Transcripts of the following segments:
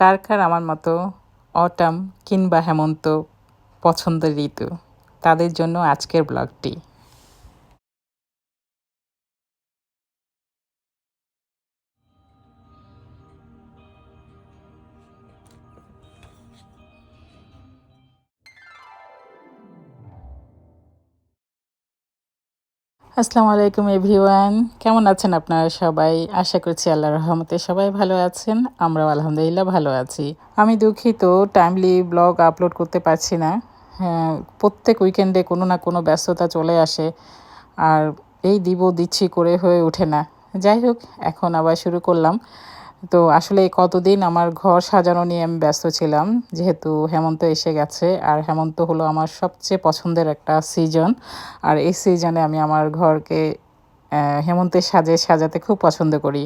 কার কার আমার মতো অটাম কিংবা হেমন্ত পছন্দের ঋতু। তাদের জন্য আজকের ব্লগটি। আসসালামু আলাইকুম, এভরিওয়ান। কেমন আছেন আপনারা সবাই? আশা করছি আল্লাহর রহমতে সবাই ভালো আছেন, আমরাও আলহামদুলিল্লাহ ভালো আছি। আমি দুঃখিত টাইমলি ব্লগ আপলোড করতে পারছি না। হ্যাঁ প্রত্যেক উইকেন্ডে কোনো না কোনো ব্যস্ততা চলে আসে, আর এই দিব দিচ্ছি করে হয়ে ওঠে না। যাই হোক, এখন আবার শুরু করলাম। তো আসলে কতদিন আমার ঘর সাজানো নিয়ে আমি ব্যস্ত ছিলাম, যেহেতু হেমন্ত এসে গেছে। আর হেমন্ত হলো আমার সবচেয়ে পছন্দের একটা সিজন আর এই সিজনে আমি আমার ঘরকে হেমন্তের সাজে সাজাতে খুব পছন্দ করি।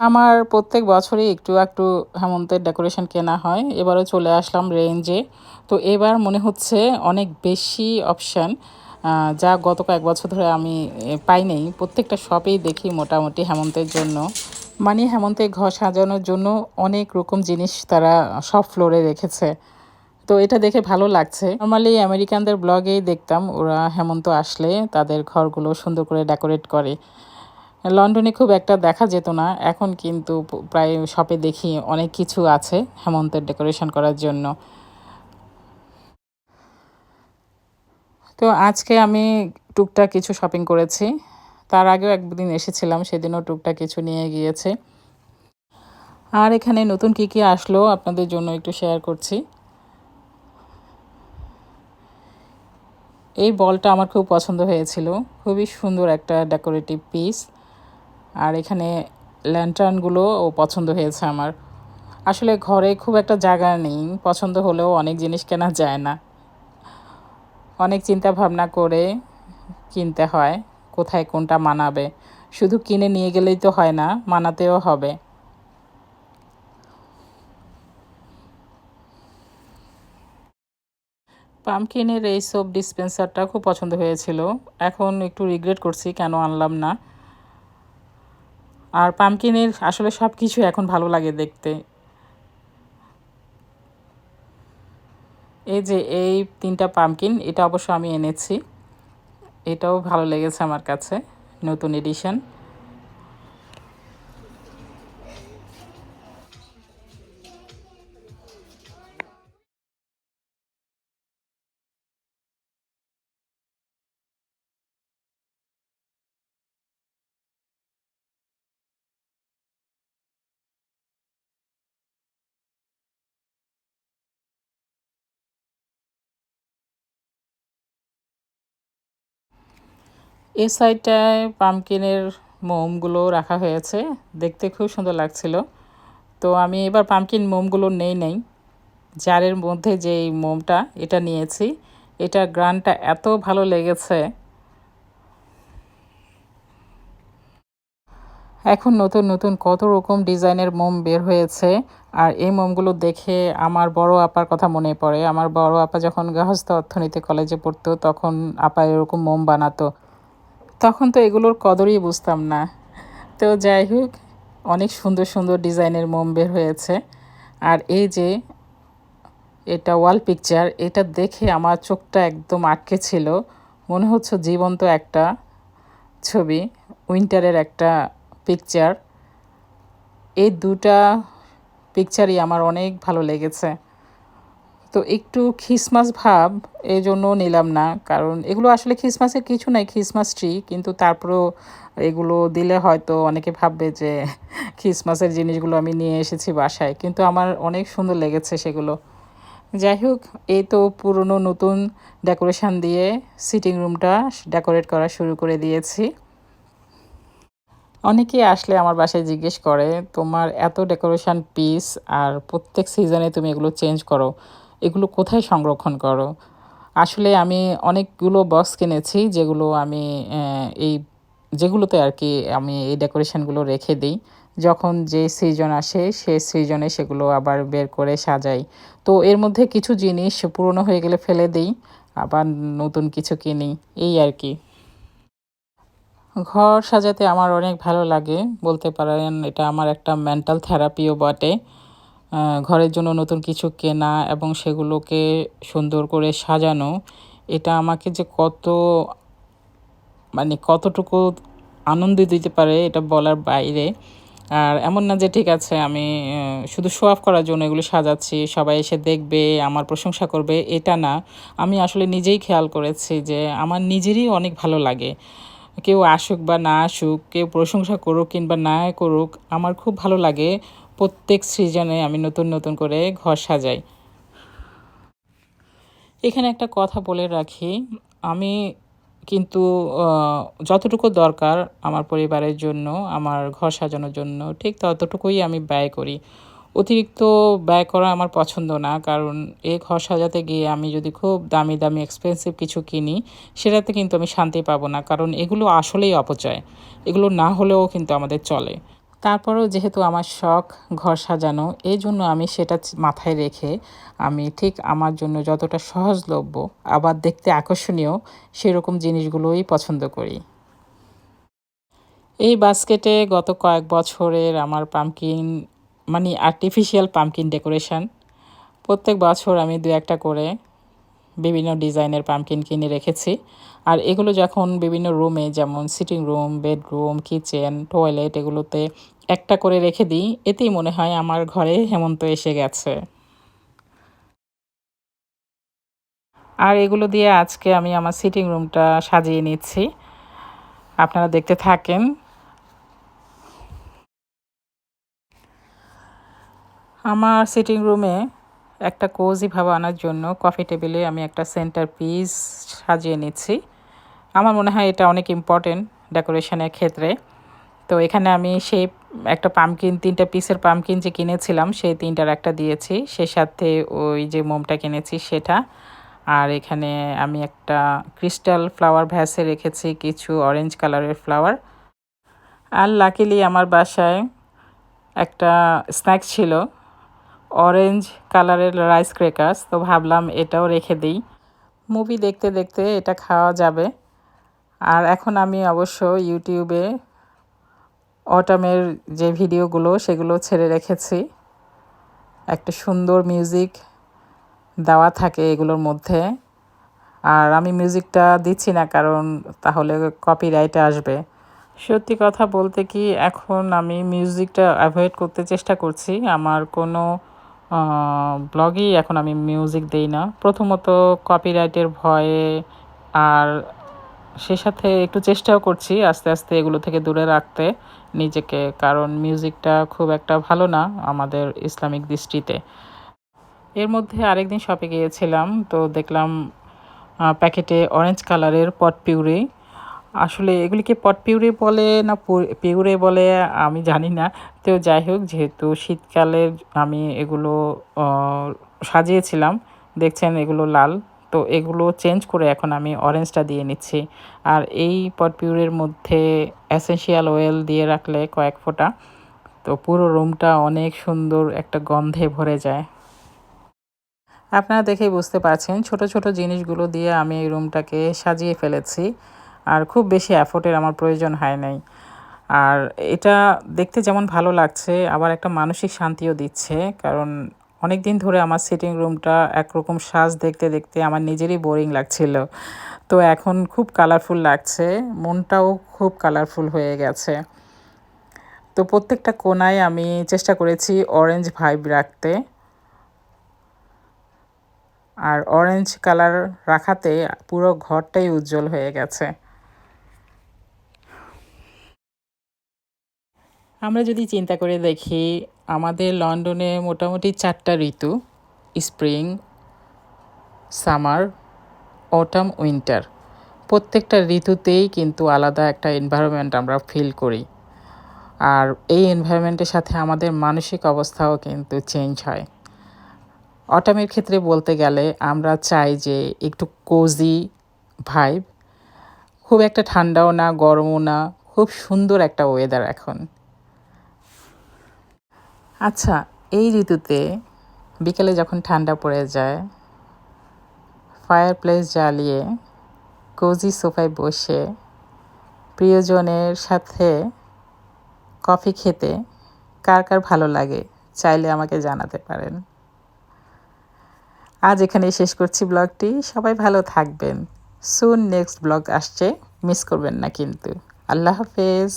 আমার প্রত্যেক বছরই একটু একটু হেমন্তের ডেকোরেশন কেনা হয়। এবারও চলে আসলাম রেঞ্জে তো এবার মনে হচ্ছে অনেক বেশি অপশান যা গত কয়েক বছর ধরে আমি পাই প্রত্যেকটা শপেই দেখি মোটামুটি হেমন্তের জন্য। মানে হেমন্তে ঘর সাজানোর জন্য অনেক রকম জিনিস তারা সব ফ্লোরে রেখেছে। তো এটা দেখে ভালো লাগছে। নর্মালি আমেরিকানদের ব্লগেই দেখতাম, ওরা হেমন্ত আসলে তাদের ঘরগুলো সুন্দর করে ডেকোরেট করে। লন্ডনে খুব একটা দেখা যেত না, এখন কিন্তু প্রায় শপে দেখি অনেক কিছু আছে হেমন্তের ডেকোরেশন করার জন্য। তো আজকে আমি টুকটাক কিছু শপিং করেছি। তার আগেও একদিন এসেছিলাম, সেদিনও টুকটাক কিছু নিয়ে গিয়েছে। আর এখানে নতুন কী কী আসলো আপনাদের জন্য একটু শেয়ার করছি। এই বলটা আমার খুব পছন্দ হয়েছিল, খুবই সুন্দর একটা ডেকোরেটিভ পিস আর এখানে ল্যান্টার্নগুলো ও পছন্দ হয়েছে আমার। আসলে ঘরে খুব একটা জায়গা নেই, পছন্দ হলেও অনেক জিনিস কেনা যায় না। অনেক চিন্তা ভাবনা করে কিনতে হয়। কোথায় কোনটা মানাবে? শুধু কিনে নিয়ে গেলেই তো হয় না, মানাতেও হবে। পামকিনের এই সোপ ডিসপেন্সারটা খুব পছন্দ হয়েছিল। এখন একটু রিগ্রেট করছি কেন আনলাম না। আর পামকিনের আসলে সব কিছু এখন ভালো লাগে দেখতে। এই যে এই তিনটা পামকিন এটা অবশ্য আমি এনেছি। এটাও ভালো লেগেছে আমার কাছে নতুন এডিশন এই সাইডটায় পামকিনের মোমগুলো রাখা হয়েছে। দেখতে খুব সুন্দর লাগছিল। তো আমি এবার পামকিন মোমগুলো নেই নেই। জারের মধ্যে যে মোমটা, এটা নিয়েছি। এটা গ্রানটা এত ভালো লেগেছে। এখন নতুন নতুন কত রকম ডিজাইনের মোম বের হয়েছে। আর এই মোমগুলো দেখে আমার বড় আপার কথা মনে পড়ে। আমার বড় আপা যখন গৃহস্থ অর্থনীতি কলেজে পড়তো, তখন আপা এরকম মোম বানাতো। তখন তো এগুলোর কদরই বুঝতাম না। তো যাই হোক, অনেক সুন্দর সুন্দর ডিজাইনের মোম বের হয়েছে। আর এই যে এটা ওয়াল পিকচার এটা দেখে আমার চোখটা একদম আটকে ছিল। মনে হচ্ছে জীবন্ত একটা ছবি উইন্টারের একটা পিকচার এই দুটা পিকচারই আমার অনেক ভালো লেগেছে। তো একটু খ্রিসমাস ভাব এই জন্য নিলাম না। কারণ এগুলো আসলে খ্রিসমাসের কিছু নাই, খ্রিসমাস ট্রি, কিন্তু তারপরেও এগুলো দিলে হয়তো অনেকে ভাববে যে খ্রিসমাসের জিনিসগুলো আমি নিয়ে এসেছি বাসায়। কিন্তু আমার অনেক সুন্দর লেগেছে সেগুলো। যাই হোক, এই তো পুরনো নতুন ডেকোরেশন দিয়ে সিটিং রুমটা ডেকোরেট করা শুরু করে দিয়েছি। অনেকেই আসলে আমার বাসায় জিজ্ঞেস করে, তোমার এত ডেকোরেশন পিস আর প্রত্যেক সিজনে তুমি এগুলো চেঞ্জ করো। এগুলো কোথায় সংরক্ষণ করো? আসলে আমি অনেকগুলো বক্স কিনেছি, যেগুলো আমি এই, যেগুলোতে আর কি আমি এই ডেকোরেশনগুলো রেখে দিই। যখন যে সিজন আসে, সে সিজনে সেগুলো আবার বের করে সাজাই। তো এর মধ্যে কিছু জিনিস পুরনো হয়ে গেলে ফেলে দিই, আবার নতুন কিছু কিনি, এই আর কি। ঘর সাজাতে আমার অনেক ভালো লাগে, বলতে পারেন এটা আমার একটা মেন্টাল থেরাপিও বটে। ঘরের জন্য নতুন কিছু কেনা এবং সেগুলোকে সুন্দর করে সাজানো, এটা আমাকে যে কত মানে কতটুকু আনন্দ দিতে পারে এটা বলার বাইরে। আর এমন না যে ঠিক আছে, আমি শুধু শো অফ করার জন্য এগুলো সাজাচ্ছি, সবাই এসে দেখবে, আমার প্রশংসা করবে, এটা না। আমি আসলে নিজেই খেয়াল করেছি যে আমার নিজেরই অনেক ভালো লাগে। কেউ আসুক বা না আসুক, কেউ প্রশংসা করুক কিংবা না করুক, আমার খুব ভালো লাগে। প্রত্যেক সিজনে আমি নতুন নতুন করে ঘর সাজাই। এখানে একটা কথা বলে রাখি, আমি কিন্তু যতটুকু দরকার আমার পরিবারের জন্য, আমার ঘর সাজানোর জন্য, ঠিক ততটুকুই আমি ব্যয় করি। অতিরিক্ত ব্যয় করা আমার পছন্দ না, কারণ এই ঘর সাজাতে গিয়ে আমি যদি খুব দামি দামি এক্সপেন্সিভ কিছু কিনি, সেটাতে কিন্তু আমি শান্তি পাবো না, কারণ এগুলো আসলেই অপচয়। এগুলো না হলেও কিন্তু আমাদের চলে। তারপরেও যেহেতু আমার শখ ঘর সাজানো, এই জন্য আমি সেটা মাথায় রেখে আমি ঠিক আমার জন্য যতটা সহজলভ্য, আবার দেখতে আকর্ষণীয় সেরকম জিনিসগুলোই পছন্দ করি। এই বাস্কেটে গত কয়েক বছরের আমার পামকিন মানে আর্টিফিশিয়াল পামকিন ডেকোরেশন প্রত্যেক বছর আমি দু একটা করে বিভিন্ন ডিজাইনের পামকিন কিনে রেখেছি। আর এগুলো যখন বিভিন্ন রুমে যেমন sitting room bedroom kitchen toilet এগুলোতে একটা করে রেখে দিই, এতেই মনে হয় আমার ঘরে হেমন্ত এসে গেছে। আর এগুলো দিয়ে আজকে আমি আমার সিটিং রুমটা সাজিয়ে নিচ্ছি। আপনারা দেখতে থাকেন। আমার সিটিং রুমে একটা কোজি ভাব আনার জন্য কফি টেবিলে আমি একটা সেন্টার পিস সাজিয়ে নিচ্ছি। আমার মনে হয় এটা অনেক ইম্পর্টেন্ট ডেকোরেশনের ক্ষেত্রে। তো এখানে আমি সেই একটা পামকিন তিনটা পিসের পামকিন যে কিনেছিলাম, সেই তিনটার একটা দিয়েছি। সে সাথে ওই যে মোমটা কিনেছি, সেটা। আর এখানে আমি একটা ক্রিস্টাল ফ্লাওয়ার ভ্যাসে রেখেছি, কিছু অরেঞ্জ কালারের ফ্লাওয়ার আর লাকিলি আমার বাসায় একটা স্ন্যাক ছিল অরেঞ্জ কালারের রাইস ক্রেকার্স তো ভাবলাম এটাও রেখে দিই। মুভি দেখতে দেখতে এটা খাওয়া যাবে। আর এখন আমি অবশ্য ইউটিউবে অটামের যে ভিডিওগুলো, সেগুলো ছেড়ে রেখেছি। একটা সুন্দর মিউজিক দেওয়া থাকে এগুলোর মধ্যে। আর আমি মিউজিকটা দিচ্ছি না, কারণ তাহলে কপিরাইট আসবে। সত্যি কথা বলতে কি, এখন আমি মিউজিকটা অ্যাভয়েড করতে চেষ্টা করছি। আমার কোনো ব্লগেই এখন আমি মিউজিক দেই না। প্রথমত কপিরাইটের ভয়ে আর সে সাথে একটু চেষ্টাও করছি আস্তে আস্তে এগুলো থেকে দূরে রাখতে। নিজেকে, কারণ মিউজিকটা খুব একটা ভালো না আমাদের ইসলামিক দৃষ্টিতে। এর মধ্যে আরেকদিন শপে গিয়েছিলাম, তো দেখলাম প্যাকেটে অরেঞ্জ কালারের পট পিউরি আসলে এগুলিকে পট পিউরি বলে না পিউরে বলে আমি জানি না। তো যাই হোক, যেহেতু শীতকালে আমি এগুলো সাজিয়েছিলাম, দেখছেন এগুলো লাল। তো এগুলো চেঞ্জ করে এখন আমি অরেঞ্জটা দিয়ে নিচ্ছি। আর এই পট পিউরের মধ্যে অ্যাসেন্সিয়াল অয়েল দিয়ে রাখলে কয়েক ফোঁটা, তো পুরো রুমটা অনেক সুন্দর একটা গন্ধে ভরে যায়। আপনারা দেখেই বুঝতে পারছেন, ছোট ছোট জিনিসগুলো দিয়ে আমি এই রুমটাকে সাজিয়ে ফেলেছি আর খুব বেশি অ্যাফোর্টের আমার প্রয়োজন হয় নাই। আর এটা দেখতে যেমন ভালো লাগছে, আবার একটা মানসিক শান্তিও দিচ্ছে, কারণ অনেক দিন ধরে আমার সিটিং রুমটা একরকম সাজ দেখতে দেখতে আমার নিজেরই বোরিং লাগছিল। তো এখন খুব কালারফুল লাগছে, মনটাও খুব কালারফুল হয়ে গেছে। তো প্রত্যেকটা কোনায় আমি চেষ্টা করেছি অরেঞ্জ ভাইব রাখতে। আর অরেঞ্জ কালার রাখাতে পুরো ঘরটাই উজ্জ্বল হয়ে গেছে। আমরা যদি চিন্তা করে দেখি আমাদের লন্ডনে মোটামুটি চারটা ঋতু, স্প্রিং, সামার, অটাম, উইন্টার। প্রত্যেকটা ঋতুতেই কিন্তু আলাদা একটা এনভায়রনমেন্ট আমরা ফিল করি। আর এই এনভায়রনমেন্টের সাথে আমাদের মানসিক অবস্থাও কিন্তু চেঞ্জ হয়। অটামের ক্ষেত্রে বলতে গেলে আমরা চাই যে একটু কোজি ভাইব খুব একটা ঠান্ডাও না, গরমও না, খুব সুন্দর একটা ওয়েদার এখন। আচ্ছা এই ঋতুতে বিকেলে যখন ঠান্ডা পড়ে যায় ফায়ার প্লেস জ্বালিয়ে কোজি সোফায় বসে প্রিয়জনের সাথে কফি খেতে কার কার ভালো লাগে চাইলে আমাকে জানাতে পারেন। আজ এখানেই শেষ করছি ব্লগটি। সবাই ভালো থাকবেন। সুন নেক্সট ব্লগ আসছে। মিস করবেন না কিন্তু। আল্লাহ হাফেজ।